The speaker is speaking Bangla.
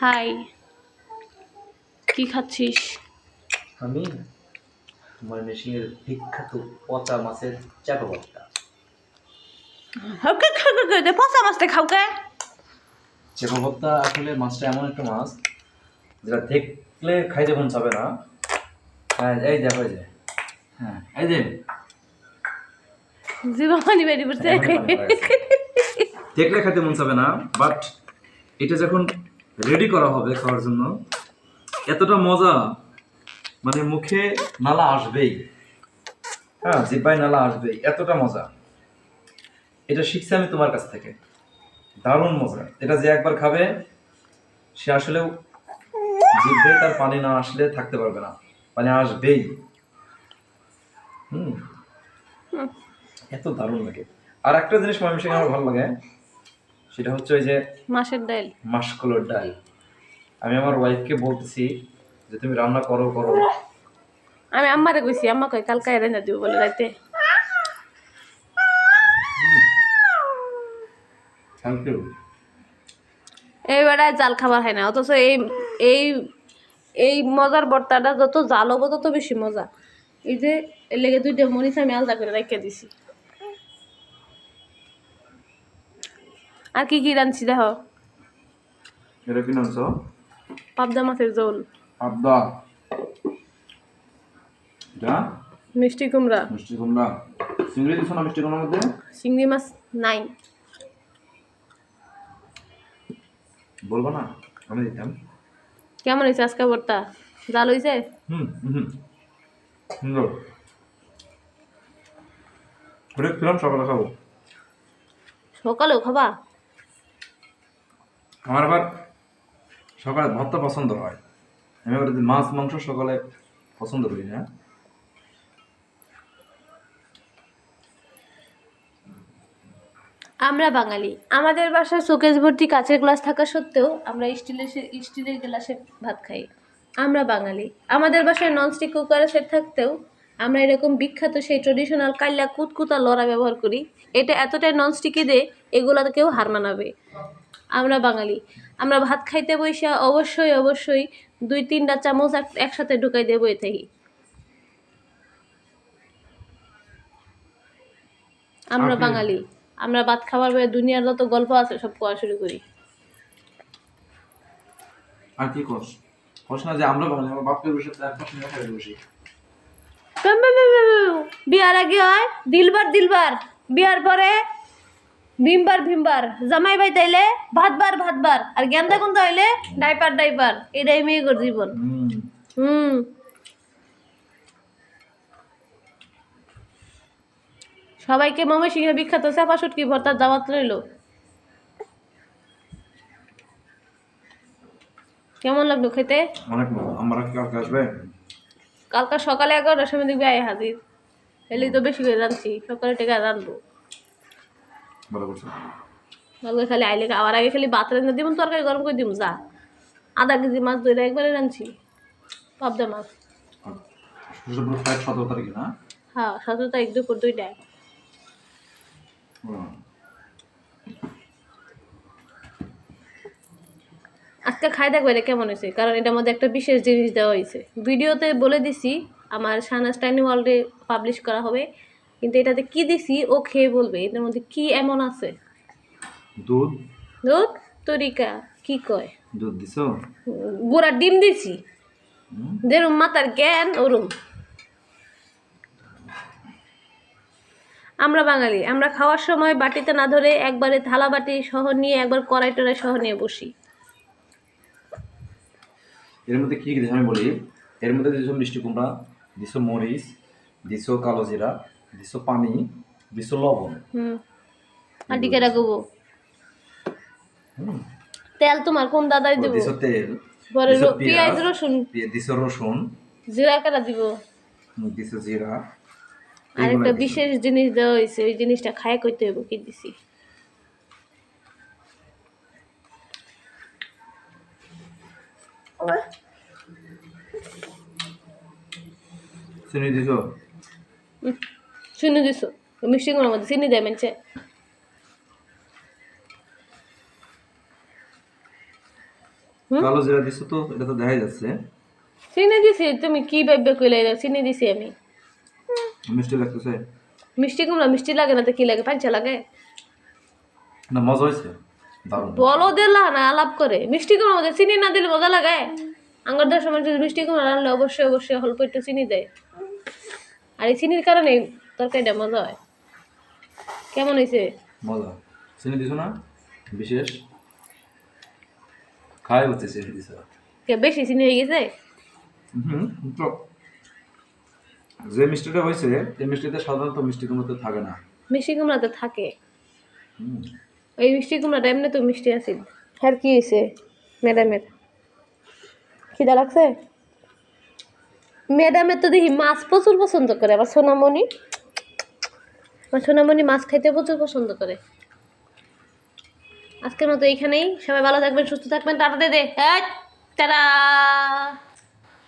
হাই। কি খাচ্ছিস? আমি ময়মনসিংহের বিখ্যাত পচা মাছের চাপা ভর্তা। পচা মাছটা খাও কে? চাপা ভর্তা আসলে মাছটা এমন একটা মাছ যেটা দেখলে খাইতে মন চাবে না। হ্যাঁ এই দেখো যে। হ্যাঁ এই যে। পানি বেরিয়ে পড়ছে। এখনই পানি পড়ে গেছে। দেখলে খাইতে মন চাবে না বাট এটা যখন রেডি করা হবে খাওয়ার জন্য। এতটা মজা মানে মুখে নালা আসবেই। হ্যাঁ জিব্বাই নালা আসবেই। এতটা মজা। এটা শিখছি আমি তোমার কাছ থেকে। দারুণ মজা। এটা যে একবার খাবে, সে আসলেও জিভে তার পানি না আসলে থাকতে পারবে না। পানি আসবেই। হুম। এত দারুণ লাগে। আর একটা জিনিস ময়মনসিংহে আমার ভালো লাগে সেটা হচ্ছে ওই যে মাছের ডাল। মাসকলোর ডাল। আমি আমার ওয়াইফকে বলতেছি যে তুমি রান্না করো করো। আমি আম্মারে কইছি আম্মা কই কালকে রান্না দিব বলে রাইতে। থ্যাংক ইউ এই বেড়ায় জাল খাবার হয় না অথচ এই এই এই মজার বর্তাটা যত জাল হব তত বেশি মজা। এই যে এর লেগে দুইটা মরিচ আমি আলাদা করে রেখে দিছি। আর কি কি রাঁধছি দেখো? এটা কি নামছ পাবদা মাছের ঝোল। এটা? মিষ্টি কুমড়া। মিষ্টি কুমড়া। চিংড়ি দিছো না মিষ্টি কুমড়ার মধ্যে? চিংড়ি মাছ নাই। বলব না আমি দিতাম। কেমন হয়েছে আজকে ভর্তা জাল হয়েছে? হুম হুম সুন্দর খেলাম সকালে খাব। সকালেও খাবা? আমার আবার সকালে ভর্তা পছন্দ হয়। আমি আবার মাছ, মাংস সকালে পছন্দ করি না। আমরা বাঙালি। আমাদের বাসায় শোকেস ভর্তি কাঁচের গ্লাস থাকা সত্ত্বেও আমরা স্টিলের স্টিলের গ্লাসে ভাত খাই। আমরা বাঙালি। আমাদের বাসায় ননস্টিক কুকারের সেট থাকতেও আমরা এরকম বিখ্যাত সেই ট্রেডিশনাল কাল্লা কুতকুতা লড়া ব্যবহার করি। এটা এতটাই ননস্টিকে দে এগুলোকেও হার মানাবে। আমরা বাঙালি। আমরা ভাত খাইতে বসে অবশ্যই অবশ্যই দুই তিনটা চামচ একসাথে ঢুকাই দেবো এ থেকে আমরা বাঙালি। আমরা ভাত খাবার পরে দুনিয়ার যত গল্প আছে সব কোয়া শুরু করি। আর কি কস? কস না যে আমরা বাঙালি আমার বাপকে বসে তার পাশে বসি। বিয়ার আগে হয় দিলবার দিলবার। বিয়ার পরে ভীমবার ভীমবার। জামাই ভাই তাইলে ভাতবার ভাতবার। আর গেন্দা গুন্দা হইলে ডাইপার ডাইপার। এটাই মেয়েগর জীবন। হুম। সবাইকে মামা সিংহে বিখ্যাত চাপা সুটকি ভর্তার দাওয়াত রইল। কেমন লাগল খেতে? অনেক মজা আমরা কি কালকে আসবে? কালকে সকালে এগারোটার সময় দেখবি আয় হাজির। এলে তো বেশি করে রাঁধছি সকালে টেকা রাঁধবো। ভালো করছ? কালকে খালি আইলে আবার আগে খালি ভাত রান্না দিব তরকারি গরম করে দিব যা। আধা কেজি মাছ ধরে একবারে রাঁধছি পাবদা মাছ। সতেরো তারিখে না হ্যাঁ সতেরো তারিখ দুপুর দুইটায়। আজকে খাই দেখব এটা কেমন হয়েছে কারণ এটার মধ্যে একটা বিশেষ জিনিস দেওয়া হয়েছে। ভিডিওতে বলে দিছি আমার সানাস টাইনি ওয়ার্ল্ডে পাবলিশ করা হবে। কিন্তু এটাতে কি দিছি ও খেয়ে বলবে এটার মধ্যে কি এমন আছে? দুধ। দুধ? তরিকা কি কয়? দুধ দিছো? গোড়া ডিম দিছি। যেরম মাতার জ্ঞান ওরম। আমরা বাঙালি আমরা খাওয়ার সময় বাটিতে না ধরে একবারে থালা বাটি সহ নিয়ে একবার কড়াই টড়াই সহ নিয়ে বসি। এর মধ্যে কি আমি বলি। এর মধ্যে দিছো মিষ্টি কুমড়া দিছো মরিচ দিছো কালো জিরা দিছো পানি দিছো লবণ। হুম। আটিকে রাখব। তেল তোমার কোন দাদাই দেবো? দিছো তেল পরে পেঁয়াজ রসুন দিছো রসুন জিরা কাটা দিব। দিছো জিরা আর একটা বিশেষ জিনিস দেওয়া হয়েছে ওই জিনিসটা খায় করতে হইব কি দিছি। চিনি দিছো? চিনি দিছো। মিষ্টি গুঁড়োর মধ্যে চিনি দেয় মেনছে। কালো জিরা দিছো তো এটা তো দেখাই যাচ্ছে। চিনি দিছি তুমি কি ভাববে কইলে চিনি দিছি আমি। মিষ্টি লাগতেছে। মিষ্টি কুমড়া মিষ্টি লাগে না তো কি লাগে? পাঁচা লাগে। না মজা হয়েছে বলো দিলা না আলাপ করে। মিষ্টি কুমড়া মধ্যে চিনি না দিলে মজা লাগে। আঙ্গার দেওয়ার সময় যদি মিষ্টি কুমড়া রান্নলে অবশ্যই অবশ্যই অল্প একটু চিনি দেয়। আর এই চিনির কারণে তরকারিটা মজা হয়। কেমন হয়েছে? মজা। চিনি দিছো না? বিশেষ। খাই হচ্ছে চিনি দিছো। কে বেশি চিনি হয়ে গেছে? হুম তো যে মিষ্টিটা হয়েছে এই মিষ্টিতে সাধারণত মিষ্টি কুমড়োতে থাকে না। মিষ্টি কুমড়াতে থাকে? এই মিষ্টি কুমড়াটা এমনি তো মিষ্টি আছে আর কি হয়েছে? ম্যাডামের? খিদা লাগছে? ম্যাডামের তো দেখি মাছ প্রচুর পছন্দ করে, আবার সোনামণি। আমার সোনামণি মাছ খাইতে প্রচুর পছন্দ করে। আজকের মতো এইখানেই। সবাই ভালো থাকবেন, সুস্থ থাকবেন। তারা দে দে।